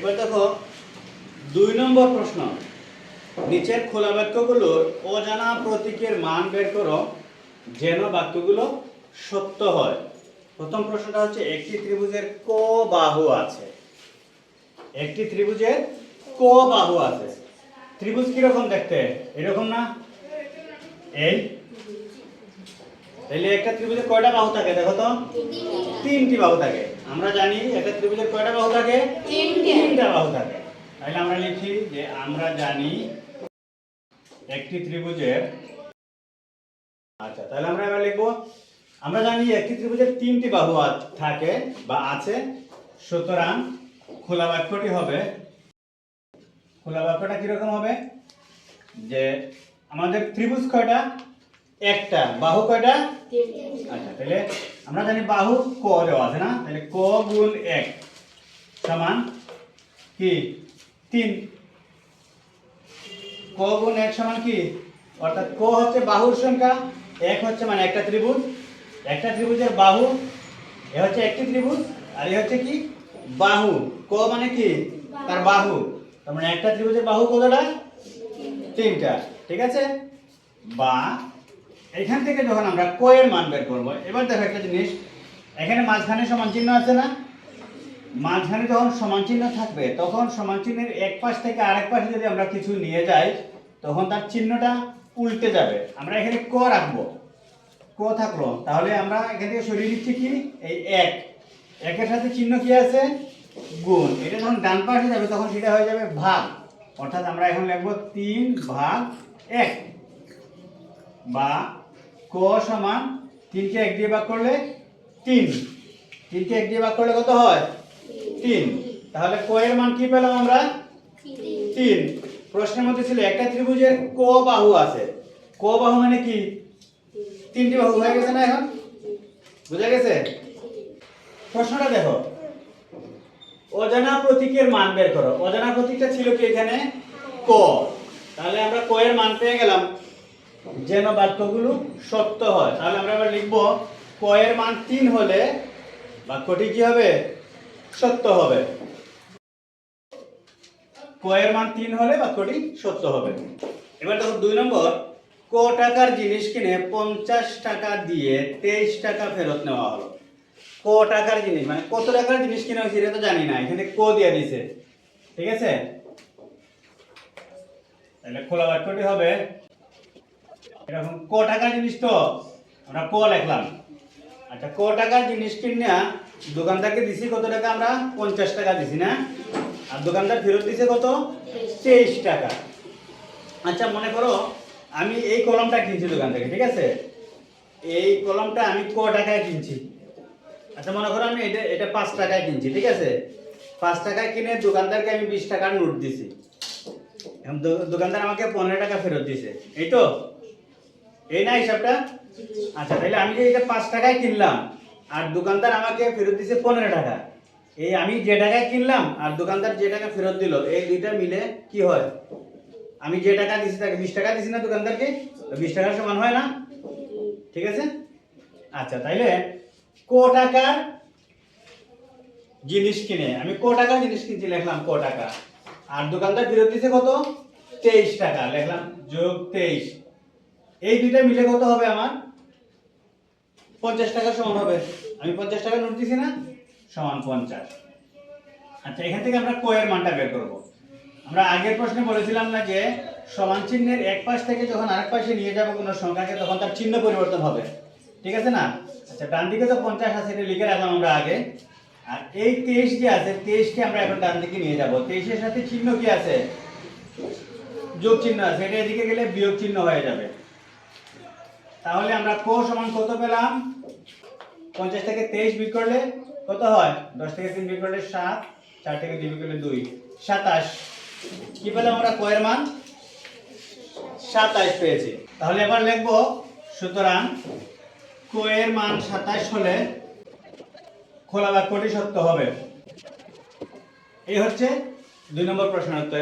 এবার দেখো, দুই নম্বর প্রশ্ন। নিচের খোলা বাক্যগুলোর অজানা প্রতীকের মান বের করো, যেন বাক্যগুলো সত্য হয়। প্রথম প্রশ্নটা হচ্ছে, একটি ত্রিভুজের ক বাহু আছে? একটি ত্রিভুজের ক বাহু আছে। ত্রিভুজ কীরকম দেখতে? এরকম না? এই? তাহলে একটা ত্রিভুজের কয়টা বাহু থাকে দেখো তো? তিনটি বাহু থাকে। আমরা জানি একটা ত্রিভুজের কয়টা বাহু থাকে? তিনটা। বাহু থাকে। তাহলে আমরা লিখি যে আমরা জানি একটি ত্রিভুজের আচ্ছা তাহলে আমরা এবার লিখব আমরা জানি একটি ত্রিভুজের তিনটি বাহু থাকে বা আছে। সুতরাং খোলা বাক্যটি হবে খোলা বাক্যটা কীরকম হবে? যে আমাদের ত্রিভুজ কয়টা? একটা, বাহু কয়টা? আচ্ছা তাহলে আমরা জানি বাহু ক দেওয়া আছে না? তাহলে ক গুণ এক সমান কি? তিন। ক গুণ এক সমান কি? অর্থাৎ ক হচ্ছে বাহুর সংখ্যা, এক হচ্ছে মানে একটা ত্রিভুজ। একটা ত্রিভুজের বাহু, এ হচ্ছে একটি ত্রিভুজ, আর এ হচ্ছে কি? বাহু। ক মানে কি? তার বাহু। তার মানে একটা ত্রিভুজের বাহু কতটা? তিনটা। ঠিক আছে? বা এখান থেকে যখন আমরা ক এর মান বের করব, এবার দেখো একটা জিনিস, এখানে মাঝখানে সমান চিহ্ন আছে না? মাঝখানে যখন সমান চিহ্ন থাকবে, তখন সমান চিহ্নের এক পাশ থেকে আরেক পাশে যদি আমরা কিছু নিয়ে যাই, তখন তার চিহ্নটা উল্টে যাবে। আমরা এখানে ক রাখব। ক থাকল। তাহলে আমরা এখান থেকে সরিয়ে দিচ্ছি কি? এই এক। একের সাথে চিহ্ন কি আছে? গুণ। এটা যখন ডান পাশে যাবে, তখন সেটা হয়ে যাবে ভাগ। অর্থাৎ আমরা এখন লিখব তিন ভাগ এক বা ক সমান তিনকে এক দিয়ে ভাগ করলে তিন। তিনকে এক দিয়ে ভাগ করলে কত হয়? তিন। তাহলে ক এর মান কি পেলাম আমরা? তিন। প্রশ্নের মধ্যে ছিল একটা ত্রিভুজের ক বাহু আছে। ক বাহু মানে কি? তিনটি বাহু হয়ে গেছে না এখন? বুঝা গেছে? প্রশ্নটা দেখো। অজানা প্রতীকের মান বের করো। অজানা প্রতীকটা ছিল কি এখানে? ক। তাহলে আমরা ক এর মান পেয়ে গেলাম। যেন বাক্যগুলো সত্য হয়। তাহলে আমরা এবার লিখব, ক এর মান তিন হলে বাক্যটি কি হবে? সত্য হবে। ক এর মান তিন হলে বাক্যটি সত্য হবে। এবার দেখো দুই নম্বর, ক টাকার জিনিস কিনে পঞ্চাশ টাকা দিয়ে তেইশ টাকা ফেরত নেওয়া হলো। ক টাকার জিনিস মানে কত টাকার জিনিস কিনা হয়েছে এটা তো জানি না, এখানে ক দিয়ে দিছে। ঠিক আছে? তাহলে খোলা বাক্যটি হবে এরকম ক টাকার জিনিস তো? আমরা ক লিখলাম। আচ্ছা ক টাকার জিনিস কিনা দোকানদারকে দিছি কত টাকা আমরা? পঞ্চাশ টাকা দিছি, না? আর দোকানদার ফেরত দিছে কত? তেইশ টাকা। আচ্ছা মনে করো আমি এই কলমটা কিনছি দোকান থেকে, ঠিক আছে? এই কলমটা আমি ক টাকায় কিনছি? আচ্ছা মনে করো আমি এটা এটা পাঁচ টাকায় কিনছি, ঠিক আছে? পাঁচ টাকায় কিনে দোকানদারকে আমি বিশ টাকার নোট দিছি। দোকানদার আমাকে পনেরো টাকা ফেরত দিছে। এই তো? এই না হিসাবটা? আচ্ছা তাহলে আমি যে এটা পাঁচ টাকায় কিনলাম, আর দোকানদার আমাকে ফেরত দিছে পনেরো টাকা। এই আমি যে টাকায় কিনলাম, আর দোকানদার যে টাকা ফেরত দিল, এই দুইটা মিলে কি হয়? আমি যে টাকা দিছি তাকে বিশ টাকা দিছি না দোকানদারকে বিশ টাকার সমান হয় না? ঠিক আছে? আচ্ছা তাইলে ক টাকার জিনিস কিনে, আমি ক টাকার জিনিস কিনছি, লিখলাম ক টাকা। আর দোকানদার ফেরত দিছে কত? তেইশ টাকা, লিখলাম যোগ তেইশ। এই দুইটা মিলে কত হবে আমার? পঞ্চাশ টাকা সমান হবে। আমি পঞ্চাশ টাকা নোট দিছি না? সমান পঞ্চাশ। আচ্ছা এখান থেকে আমরা কয়ের মানটা বের করব। আমরা আগের প্রশ্নে বলেছিলাম না যে সমান চিহ্নের এক পাশ থেকে যখন আরেক পাশে নিয়ে যাব কোনো সংখ্যাকে, তখন তার চিহ্ন পরিবর্তন হবে। ঠিক আছে না? আচ্ছা ডান দিকে তো পঞ্চাশ আছে, এটা লিখে রাখলাম আমরা আগে। আর এই তেইশ যে আছে, তেইশকে আমরা এখন ডান দিকে নিয়ে যাব। তেইশের সাথে চিহ্ন কি আছে? যোগ চিহ্ন আছে। এটা এদিকে গেলে বিয়োগ চিহ্ন হয়ে যাবে। তাহলে আমরা ক সমান কত পেলাম? পঞ্চাশ থেকে তেইশ বিয়োগ করলে কত হয়? দশ থেকে তিন বিয়োগ করলে সাত, চার থেকে দুই বিয়োগ করলে দুই। সাতাশ। কি পেলাম আমরা ক এর মান? সাতাশ পেয়েছি। তাহলে এবার লিখব, সুতরাং ক এর মান সাতাশ হলে খোলা বাক্যটি সত্য হবে। এই হচ্ছে দুই নম্বর প্রশ্নের উত্তর।